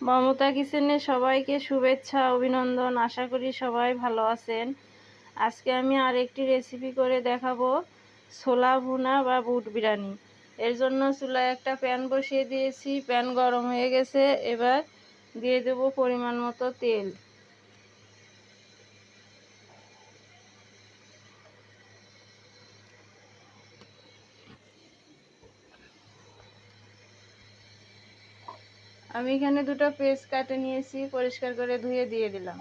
মমতা কিচেনে সবাইকে শুভেচ্ছা, অভিনন্দন। আশা করি সবাই ভালো আছেন। আজকে আমি আর একটি রেসিপি করে দেখাবো, ছোলা ভুনা বা বুট বিরিয়ানি। এর জন্য চুলায় একটা প্যান বসিয়ে দিয়েছি। প্যান গরম হয়ে গেছে। এবার দিয়ে দেবো পরিমাণ মতো তেল। আমি এখানে দুটো পেস্ট কাটে নিয়েছি, পরিষ্কার করে ধুয়ে দিয়ে দিলাম।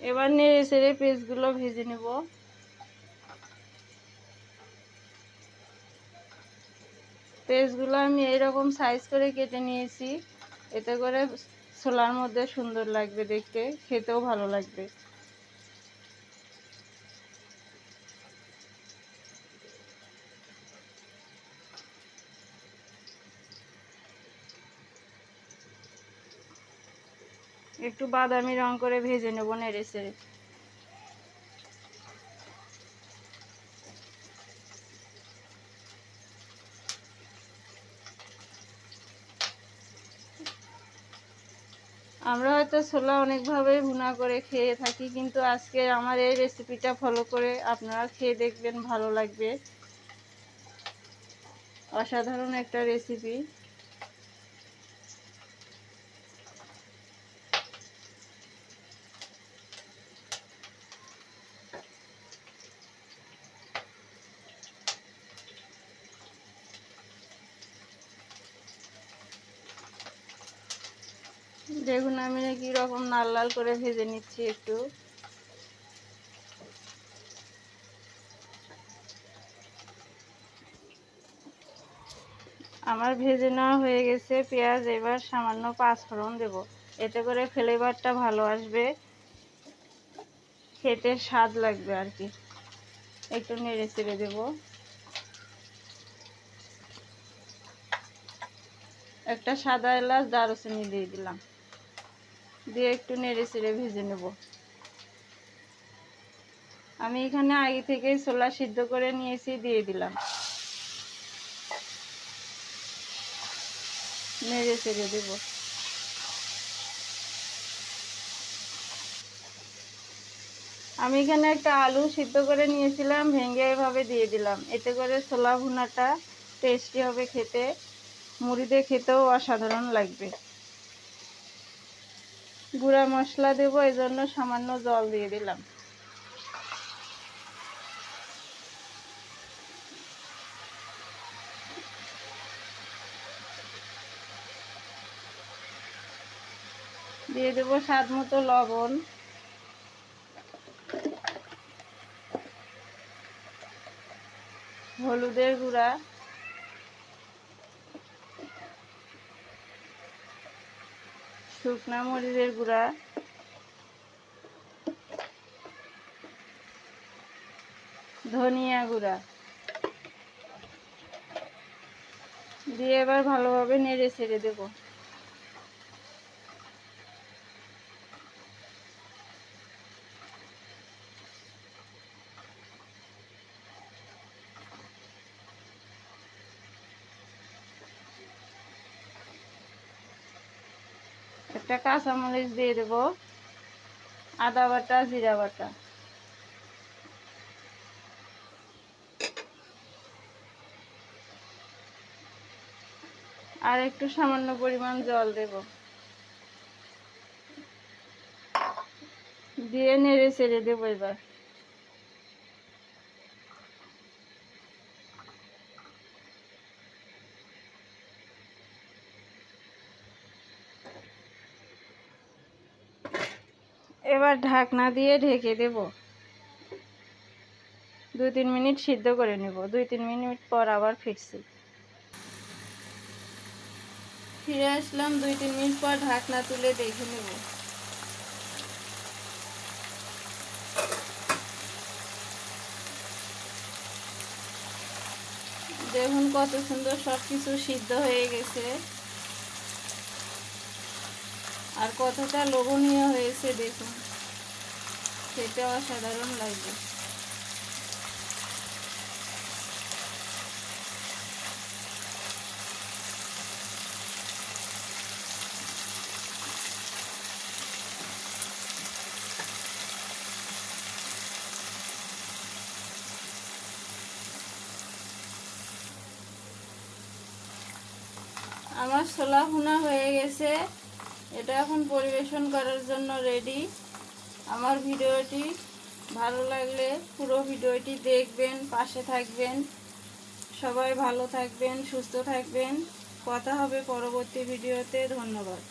এবার নেড়ে সেড়ে পেস্টগুলো ভেজে নেব। পেস্টগুলো আমি এইরকম সাইজ করে কেটে নিয়েছি, এতে করে ছোলার মধ্যে সুন্দর লাগবে দেখতে, খেতেও ভালো লাগবে। একটু বাদামি রং করে ভেজে নেব নেড়ে সেড়ে আমরা হয়তো ছোলা অনেকভাবে ভুনা করে খেয়ে থাকি, কিন্তু আজকে আমার এই রেসিপিটা ফলো করে আপনারা খেয়ে দেখবেন, ভালো লাগবে। অসাধারণ একটা রেসিপি দেখুন, আমি কি রকম লাল লাল করে ভেজে নিচ্ছি একটু। আমার ভেজে নেওয়া হয়ে গেছে পেঁয়াজ, এবার সামান্য পাঁচ পাঁচফোড়ন দেব। এতে করে ফ্লেভারটা ভালো আসবে। খেতে স্বাদ লাগবে আর কি। একটু নেড়ে চেড়ে দেবো। একটা সাদা এলাচ, দারুচিনি দিয়ে দিলাম। দিয়ে একটু নেড়ে চেড়ে ভেজে নেব। আমি এখানে আগে থেকেই ছোলা সিদ্ধ করে নিয়েছি, দিয়ে দিলাম। নেড়ে চেড়ে দেব। আমি এখানে একটা আলু সিদ্ধ করে নিয়েছিলাম, ভেঙে এভাবে দিয়ে দিলাম। এতে করে ছোলা ভুনাটা টেস্টি হবে খেতে। মুড়ি দিয়ে খেতেও অসাধারণ লাগবে। গুঁড়া মশলা দেবো, এই জন্য সামান্য জল দিয়ে দিলাম। দিয়ে দেবো স্বাদ মতো লবণ। হলুদের গুঁড়া। শুকনা মরিচের গুঁড়া। ধনিয়া গুঁড়া। দিয়ে এবার ভালোভাবে নেড়ে ছেড়ে দেবো। একটা কাঁচামরিচ দিয়ে দেব। আদা বাটা, জিরা বাটা। আর একটু সামান্য পরিমাণ জল দেব। দিয়ে নেড়ে ছেড়ে দেবো এবার। এবার ঢাকনা দিয়ে ঢেকে দেব। দুই তিন মিনিট সিদ্ধ করে নেব। দুই তিন মিনিট পর আবার ফিরছি। ফিরে আসলাম দুই তিন মিনিট পর ঢাকনা তুলে দেখে নেব। দেখুন কত সুন্দর সব কিছু সিদ্ধ হয়ে গেছে। আর কতটা লোভনীয় হয়েছে দেখুন। খেতে অসাধারণ লাগবে। আমার ছোলা ভুনা হয়ে গেছে। এটা এখন পরিবেশন করার জন্য রেডি আমার ভিডিওটি ভালো লাগলে পুরো ভিডিওটি দেখবেন, পাশে থাকবেন। সবাই ভালো থাকবেন, সুস্থ থাকবেন। কথা হবে পরবর্তী ভিডিওতে। ধন্যবাদ।